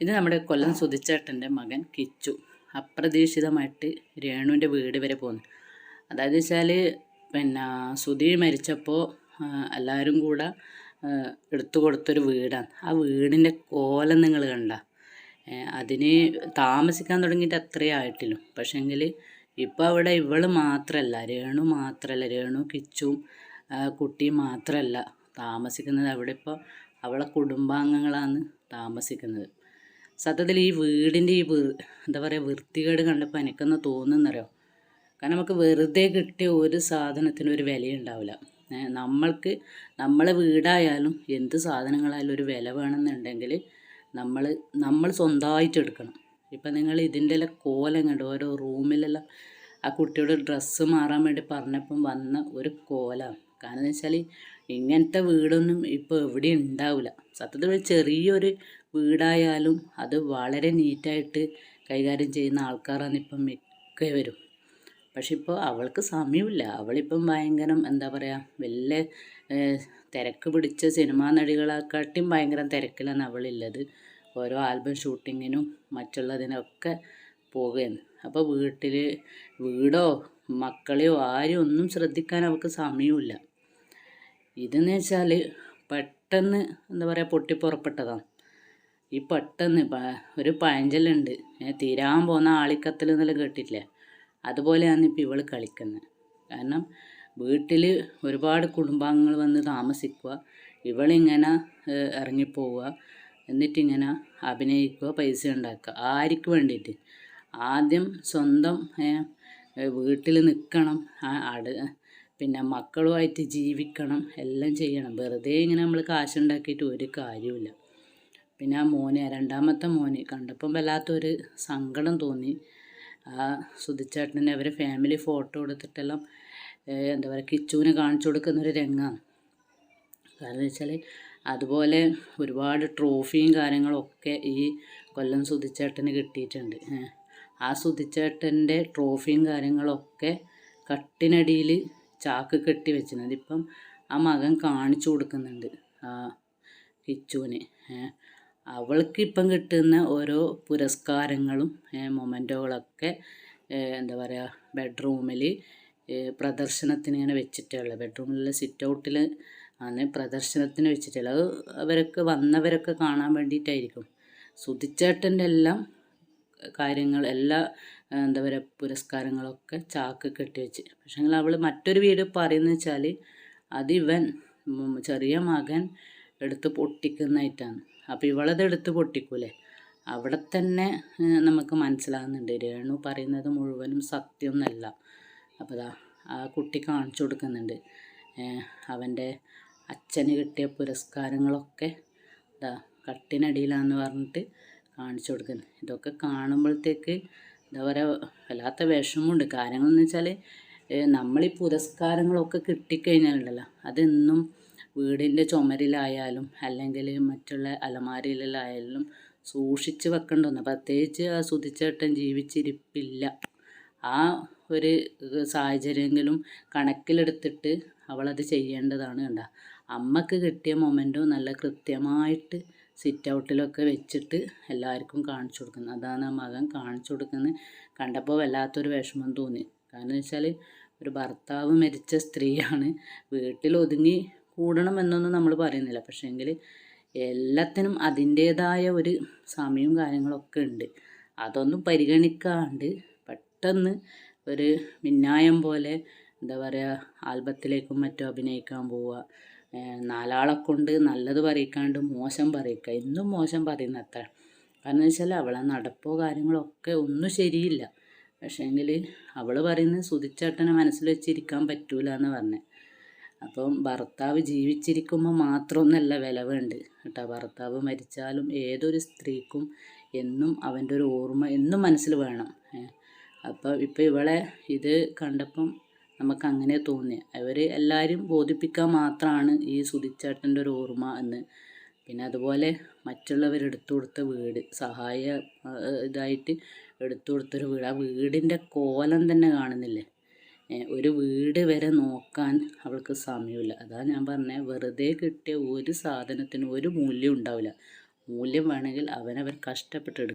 ഇത് നമ്മുടെ കൊല്ലം സുധിച്ചേട്ടന്റെ മകൻ കിച്ചു. അപ്രതീക്ഷിതമായിട്ട് രേണുവിന്റെ വീട് വരെ പോകുന്നു അതായത് വെച്ചാൽ പിന്നെ സുധി മരിച്ചപ്പോൾ എല്ലാവരും കൂടെ എടുത്തു കൊടുത്തൊരു വീടാണ്. ആ വീടിന്റെ കോലം നിങ്ങൾ കണ്ട. അതിന് താമസിക്കാൻ തുടങ്ങിയിട്ട് അത്രേ ആയിട്ടില്ല. പക്ഷേങ്കിൽ ഇപ്പോൾ അവിടെ ഇവൾ മാത്രമല്ല രേണു മാത്രമല്ല രേണു കിച്ചും കുട്ടി മാത്രമല്ല താമസിക്കുന്നത്. അവിടെ ഇപ്പോൾ അവളെ കുടുംബാംഗങ്ങളാണ് താമസിക്കുന്നത്. സത്യത്തിൽ ഈ വീടിന്റെ ഈ എന്താ പറയുക വൃത്തികേട് കണ്ടപ്പോൾ എനിക്കൊന്ന് തോന്നുന്നറിയോ? കാരണം നമുക്ക് വെറുതെ കിട്ടിയ ഒരു സാധനത്തിന് ഒരു വിലയുണ്ടാവില്ല നമ്മൾക്ക് നമ്മളെ വീടായാലും എന്ത് സാധനങ്ങളായാലും ഒരു വില വേണമെന്നുണ്ടെങ്കിൽ നമ്മൾ നമ്മൾ സ്വന്തമായിട്ട് എടുക്കണം. ഇപ്പം നിങ്ങൾ ഇതിന്റെ എല്ലാം കോലം കണ്ടു? ഓരോ റൂമിലെല്ലാം ആ കുട്ടിയുടെ ഡ്രസ്സ് മാറാൻ വേണ്ടി പറഞ്ഞപ്പം വന്ന ഒരു കോലാണ് കാരണം എന്ന് വെച്ചാൽ ഇങ്ങനത്തെ വീടൊന്നും ഇപ്പോൾ എവിടെയും ഉണ്ടാവില്ല. സത്യത്തിൽ ചെറിയൊരു വീടായാലും അത് വളരെ നീറ്റായിട്ട് കൈകാര്യം ചെയ്യുന്ന ആൾക്കാരാണ് ഇപ്പം മിക്ക വരും. പക്ഷെ ഇപ്പോൾ അവൾക്ക് സമയമില്ല. അവളിപ്പം ഭയങ്കരം എന്താ പറയുക വലിയ തിരക്ക് പിടിച്ച സിനിമാ നടികളെക്കാട്ടിയും ഭയങ്കര തിരക്കിലാണ് അവളുള്ളത് ഓരോ ആൽബം ഷൂട്ടിങ്ങിനും മറ്റുള്ളതിനൊക്കെ പോവുകയാണ് അപ്പോൾ വീട്ടിൽ വീടോ മക്കളെയോ ആരും ഒന്നും ശ്രദ്ധിക്കാൻ അവൾക്ക് സമയമില്ല. ഇതെന്ന് വെച്ചാൽ പെട്ടെന്ന് എന്താ പറയുക പൊട്ടിപ്പുറപ്പെട്ടതാണ്. ഈ പെട്ടെന്ന് ഒരു ഞാൻ തീരാൻ പോകുന്ന ആളിക്കത്തൽ എന്നെല്ലാം കേട്ടിട്ടില്ലേ? അതുപോലെയാണ് ഇപ്പോൾ ഇവൾ കളിക്കുന്നത് കാരണം വീട്ടിൽ ഒരുപാട് കുടുംബാംഗങ്ങൾ വന്ന് താമസിക്കുക ഇവളിങ്ങനെ ഇറങ്ങിപ്പോവുക എന്നിട്ടിങ്ങനെ അഭിനയിക്കുക പൈസ ഉണ്ടാക്കുക ആർക്ക് വേണ്ടിയിട്ട്? ആദ്യം സ്വന്തം വീട്ടിൽ നിൽക്കണം അട പിന്നെ മക്കളുമായിട്ട് ജീവിക്കണം എല്ലാം ചെയ്യണം. വെറുതെ ഇങ്ങനെ നമ്മൾ കാശുണ്ടാക്കിയിട്ട് ഒരു കാര്യമില്ല പിന്നെ ആ മോനെ രണ്ടാമത്തെ മോന് കണ്ടപ്പം വല്ലാത്തൊരു സങ്കടം തോന്നി. ആ സുധിച്ചേട്ടനെ അവർ ഫാമിലി ഫോട്ടോ എടുത്തിട്ടെല്ലാം എന്താ പറയുക കിച്ചുവിന് കാണിച്ചു കൊടുക്കുന്നൊരു രംഗമാണ് കാരണം വെച്ചാൽ അതുപോലെ ഒരുപാട് ട്രോഫിയും കാര്യങ്ങളൊക്കെ ഈ കൊല്ലം സുധിച്ചേട്ടന് കിട്ടിയിട്ടുണ്ട്. ആ സുധിച്ചേട്ടന്റെ ട്രോഫിയും കാര്യങ്ങളൊക്കെ കട്ടിനടിയിൽ ചാക്ക് കെട്ടി വെച്ചിരുന്നത് ഇപ്പം ആ മകൻ കാണിച്ചു കൊടുക്കുന്നുണ്ട് ആ കിച്ചുവിന്. ഏഹ്. അവൾക്ക് ഇപ്പം കിട്ടുന്ന ഓരോ പുരസ്കാരങ്ങളും മൊമെന്റോകളൊക്കെ എന്താ പറയുക ബെഡ്റൂമിൽ പ്രദർശനത്തിന് ഇങ്ങനെ വെച്ചിട്ടുള്ളത്. ബെഡ്റൂമിലെ സിറ്റ് ഔട്ടിൽ ആണ് പ്രദർശനത്തിന് വെച്ചിട്ടുള്ളത്. അത് അവരൊക്കെ വന്നവരൊക്കെ കാണാൻ വേണ്ടിയിട്ടായിരിക്കും. സുധിച്ചേട്ടന്റെ എല്ലാം കാര്യങ്ങൾ എല്ലാ എന്താ പറയുക പുരസ്കാരങ്ങളൊക്കെ ചാക്ക് കെട്ടി വെച്ച്. അവൾ മറ്റൊരു വീട് പറയുന്നത് വെച്ചാൽ അതിവൻ ചെറിയ മകൻ എടുത്ത് പൊട്ടിക്കുന്നതായിട്ടാണ്. അപ്പോൾ ഇവളത് എടുത്ത് പൊട്ടിക്കൂലേ? അവിടെ തന്നെ നമുക്ക് മനസ്സിലാകുന്നുണ്ട്. രേണു പറയുന്നത് മുഴുവനും സത്യമൊന്നല്ല അപ്പോൾ ദാ ആ കുട്ടി കാണിച്ചു കൊടുക്കുന്നുണ്ട്. അവന്റെ അച്ഛന് കിട്ടിയ പുരസ്കാരങ്ങളൊക്കെ ഇതാ കട്ടിനടിയിലാന്ന് പറഞ്ഞിട്ട് കാണിച്ചു കൊടുക്കുന്നു ഇതൊക്കെ കാണുമ്പോഴത്തേക്ക് എന്താ പറയുക വല്ലാത്ത വിഷമമുണ്ട്. കാര്യങ്ങളെന്ന് വെച്ചാൽ നമ്മൾ ഈ പുരസ്കാരങ്ങളൊക്കെ കിട്ടിക്കഴിഞ്ഞാലുണ്ടല്ലോ അതെന്നും വീടിന്റെ ചുമരിലായാലും അല്ലെങ്കിൽ മറ്റുള്ള അലമാരയിലായാലും സൂക്ഷിച്ച് വെക്കേണ്ട ഒന്ന് പ്രത്യേകിച്ച് ആ സുധിച്ചേട്ടൻ ജീവിച്ചിരിപ്പില്ല. ആ ഒരു സാഹചര്യമെങ്കിലും കണക്കിലെടുത്തിട്ട് അവളത് ചെയ്യേണ്ടതാണ് കണ്ട. അമ്മയ്ക്ക് കിട്ടിയ മൊമെന്റോ നല്ല കൃത്യമായിട്ട് സിറ്റ് ഔട്ടിലൊക്കെ വെച്ചിട്ട് എല്ലാവർക്കും കാണിച്ചു കൊടുക്കുന്നത് അതാണ് ആ മകൻ കാണിച്ചു കൊടുക്കുന്നത്. കണ്ടപ്പോൾ വല്ലാത്തൊരു വിഷമം തോന്നി. കാരണം വെച്ചാൽ ഒരു ഭർത്താവ് മരിച്ച സ്ത്രീയാണ് വീട്ടിൽ ഒതുങ്ങി കൂടണം എന്നൊന്നും നമ്മൾ പറയുന്നില്ല. പക്ഷേങ്കിൽ എല്ലാത്തിനും അതിന്റേതായ ഒരു സമയവും കാര്യങ്ങളൊക്കെ ഉണ്ട്. അതൊന്നും പരിഗണിക്കാണ്ട് പെട്ടെന്ന് ഒരു മിന്നായം പോലെ എന്താ പറയുക ആൽബത്തിലേക്കും മറ്റും അഭിനയിക്കാൻ പോവുക നാലാളെ കൊണ്ട് നല്ലത് പറയിക്കാണ്ട് മോശം പറയിക്കുക എന്നും മോശം പറയുന്ന അത്ര. കാരണം വെച്ചാൽ അവളെ നടപ്പോ കാര്യങ്ങളൊക്കെ ഒന്നും ശരിയില്ല. പക്ഷേങ്കിൽ അവൾ പറയുന്നത് സുതിച്ചേട്ടനെ മനസ്സിൽ വെച്ചിരിക്കാൻ പറ്റൂല എന്ന് പറഞ്ഞത് അപ്പം ഭർത്താവ് ജീവിച്ചിരിക്കുമ്പോൾ മാത്രമൊന്നല്ല വില വേണ്ട കേട്ടോ. ഭർത്താവ് മരിച്ചാലും ഏതൊരു സ്ത്രീക്കും എന്നും അവന്റെ ഒരു ഓർമ്മ എന്നും മനസ്സിൽ വേണം. അപ്പോൾ ഇപ്പോൾ ഇവളെ ഇത് കണ്ടപ്പം നമുക്ക് അങ്ങനെ തോന്നി. അവർ എല്ലാവരും ബോധിപ്പിക്കാൻ മാത്രമാണ് ഈ സുധിച്ചേട്ടന്റെ ഒരു ഓർമ്മ എന്ന്. പിന്നെ അതുപോലെ മറ്റുള്ളവർ എടുത്തു കൊടുത്ത വീട് സഹായ ഇതായിട്ട് എടുത്തു കൊടുത്തൊരു വീട്. ആ വീടിന്റെ കോലം തന്നെ കാണുന്നില്ലേ? ഒരു വീട് വരെ നോക്കാൻ അവൾക്ക് സമയമില്ല. അതാ ഞാൻ പറഞ്ഞത് വെറുതെ കിട്ടിയ ഒരു സാധനത്തിനും ഒരു മൂല്യം ഉണ്ടാവില്ല. മൂല്യം വേണമെങ്കിൽ അവനവൻ കഷ്ടപ്പെട്ടെടുക്കും